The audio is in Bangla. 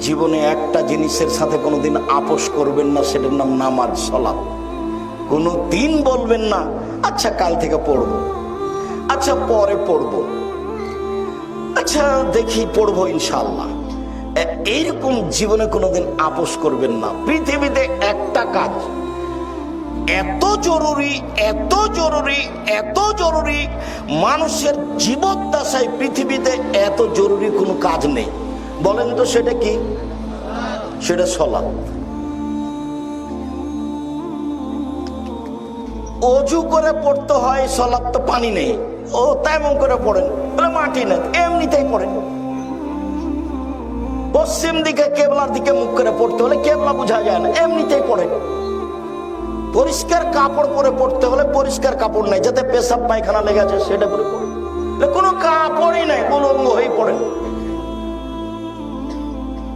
জীবনে একটা জিনিসের সাথে কোনোদিন আপোষ করবেন না, সেটার নাম নামাজ সলাপ কোনো দিন বলবেন না আচ্ছা কাল থেকে পড়ব। আচ্ছা পরে পড়ব। আচ্ছা দেখি পড়ব ইনশাল্লাহ এইরকম জীবনে কোনোদিন আপোষ করবেন না। পৃথিবীতে একটা কাজ। এত জরুরি এত জরুরি এত জরুরি, মানুষের জীবদ্দশায় পৃথিবীতে এত জরুরি কোনো কাজ নেই। বলেন তো সেটা কি? সেটা সলা অজু করে পড়তে হয় সলাপ তো পানি নেই। ও তেমন করে পড়েন, বলে মাটি না এমনিতেই পড়েন। পশ্চিম দিকে, কেবলার দিকে মুখ করে পড়তে হলে কেবলা বোঝা যায় না, এমনিতেই পড়েন। পরিষ্কার কাপড় পরে পড়তে হলে পরিষ্কার কাপড় নাই, যাতে পেশাব পায়খানা লেগে আছে সেটা পরে পড়েন। কোনো কাপড়ই নাই, উলঙ্গ হয়ে পড়েন।